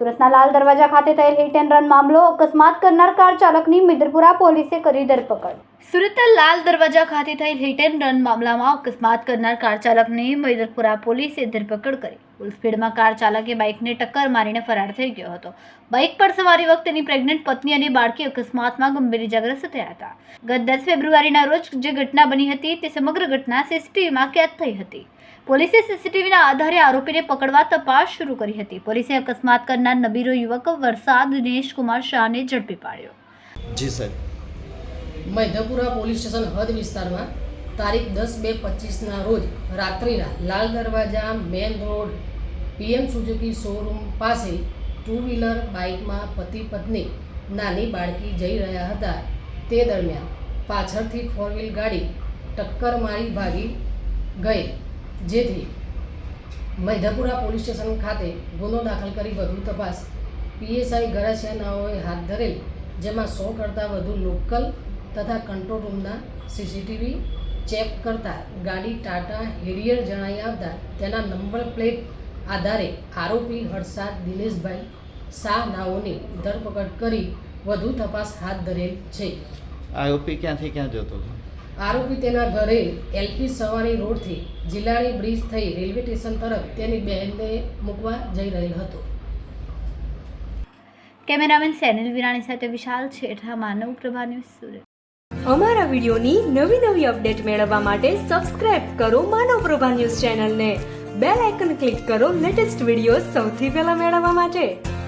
સુરતના લાલ દરવાજા ખાતે થયેલ હિટ એન્ડ રન મામલો અકસ્માત કરનાર કાર ચાલકની મિદરપુરા પોલીસે કરી ધરપકડ. સુરતના લાલ દરવાજા ખાતે થયેલ હિટ એન્ડ રન મામલામાં અકસ્માત કરનાર કાર ચાલકની મૈદરપુરા પોલીસે ધરપકડ કરી. ફૂલ સ્પીડમાં કાર ચાલકે બાઇકને ટક્કર મારીને ફરાર થઈ ગયો હતો. બાઇક પર સવારી વખતે તેની પ્રેગ્નન્ટ પત્ની અને બાળકી અકસ્માતમાં ગંભીર ઇજાગ્રસ્ત થયા હતા. ગત દસ ફેબ્રુઆરીના રોજ જે ઘટના બની હતી તે સમગ્ર ઘટના સીસીટીવીમાં કેદ થઈ હતી. પોલીસે સીસીટીવીના આધારે આરોપીને પકડવા તપાસ શરૂ કરી હતી. પોલીસે અકસ્માત કરનાર નબીરો યુવક વરસાદ દિનેશ કુમાર શાહને ઝડપી પાડ્યો. જી સાહેબ. મૈધપુરા પોલીસ સ્ટેશન હદ વિસ્તારમાં તારીખ દસ બે પચીસના રોજ રાત્રિના Lal Darwaja main road PM Suzuki showroom પાસે ટુ વ્હીલર બાઇકમાં પતિ પત્ની નાની બાળકી જઈ રહ્યા હતા. તે દરમિયાન પાછળથી ફોર વ્હીલ ગાડી ટક્કર મારી ભાગી ગઈ જેથી મૈધપુરા પોલીસ સ્ટેશન ખાતે ગુનો દાખલ કરી વધુ તપાસ. પીએસઆઈ ગરાસિયાનાઓએ હાથ ધરેલ, જેમાં સો કરતાં વધુ લોકલ તથા કંટ્રોલ રૂમના સીસીટીવી ચેક કરતા ગાડી ટાટા હેરિયર જણાઈ આવતા તેના નંબર પ્લેટ આધારે આરોપી હર્ષાદ દિનેશભાઈ શાહ નાઓની ધરપકડ કરી વધુ તપાસ હાથ ધરેલ છે. આરોપી ક્યાંથી ક્યાં જતો હતો? આરોપી તેના ઘરે એલપી સવાણી રોડથી જિલ્લાની બ્રિજ થઈ રેલવે સ્ટેશન તરફ તેની બહેનને મૂકવા જઈ રહેલ હતો. કેમેરામેન સેનિલ વિરાણી સાથે વિશાલ છેઠા માનવ પ્રભા ન્યૂઝ સુરત. અમારા વિડીયોની નવી નવી અપડેટ મેળવવા માટે સબસ્ક્રાઇબ કરો માનવ પ્રભા ન્યૂઝ ચેનલને. બેલ આઇકન ક્લિક કરો લેટેસ્ટ વીડિયો સૌથી પહેલા મેળવવા માટે.